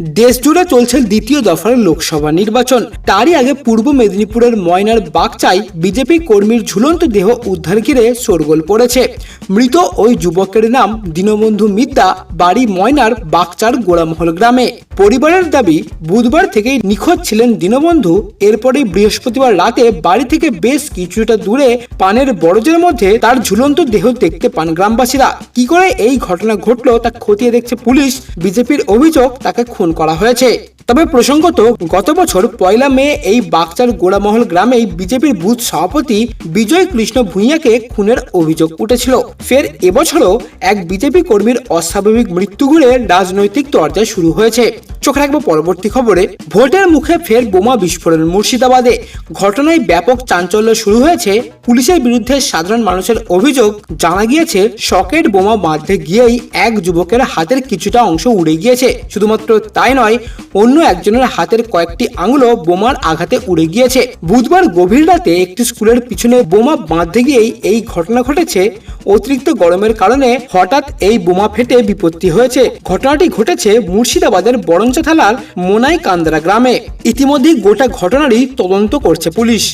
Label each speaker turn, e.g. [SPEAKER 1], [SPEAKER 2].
[SPEAKER 1] দেশজুড়ে চলছে দ্বিতীয় দফার লোকসভা নির্বাচন। তারই আগে পূর্ব মেদিনীপুরের ময়নার বাগচাই বিজেপি কর্মীর ঝুলন্ত দেহ উদ্ধার ঘিরে শোরগোল পড়েছে। মৃত ওই যুবকের নাম দীনবন্ধু মিদ্যা বাড়ি ময়নার বাগচার গোড়ামহল গ্রামে। পরিবারের দাবি, বুধবার থেকেই নিখোঁজ ছিলেন দীনবন্ধু, এরপরেই বৃহস্পতিবার রাতে বাড়ি থেকে বেশ কিছুটা দূরে পানের বরজের মধ্যে তার ঝুলন্ত দেহ দেখতে পান গ্রামবাসীরা। কি করে এই ঘটনা ঘটলো তা খতিয়ে দেখছে পুলিশ। বিজেপির অভিযোগ, তাকে খুন করা হয়েছে। তবে প্রসঙ্গত, গত বছর পয়লা মে এই বাগচার গোড়ামহল গ্রামে বিজেপির বুথ সভাপতি বিজয় কৃষ্ণ ভূঁইয়াকে খুনের অভিযোগ উঠেছিল। ফের এবছরও এক বিজেপি কর্মীর অস্বাভাবিক মৃত্যু ঘুরে রাজনৈতিক চর্চা শুরু হয়েছে। চোখ রাখব পরবর্তী খবরে। ভোটের মুখে ফের বোমা বিস্ফোরণ। মুর্শিদাবাদে ঘটনায় ব্যাপক চাঞ্চল্য শুরু হয়েছে। পুলিশের বিরুদ্ধে সাধারণ মানুষের অভিযোগ জানা গিয়েছে সকেট বোমা বাঁধতে গিয়েই এক যুবকের হাতের কিছুটা অংশ উড়ে গিয়েছে। শুধুমাত্র তাই নয়, অন্য একজনের হাতের কয়েকটি আঙুলও বোমার আঘাতে উড়ে গিয়েছে। বুধবার গভীর রাতে একটি স্কুলের পিছনে বোমা বাঁধতে গিয়েই এই ঘটনা ঘটেছে। অতিরিক্ত গরমের কারণে হঠাৎ এই বোমা ফেটে বিপত্তি হয়েছে। ঘটনাটি ঘটেছে মুর্শিদাবাদের বরঞ্চ থালার মোনাই কান্দরা গ্রামে। ইতিমধ্যেই গোটা ঘটনারই তদন্ত করছে পুলিশ।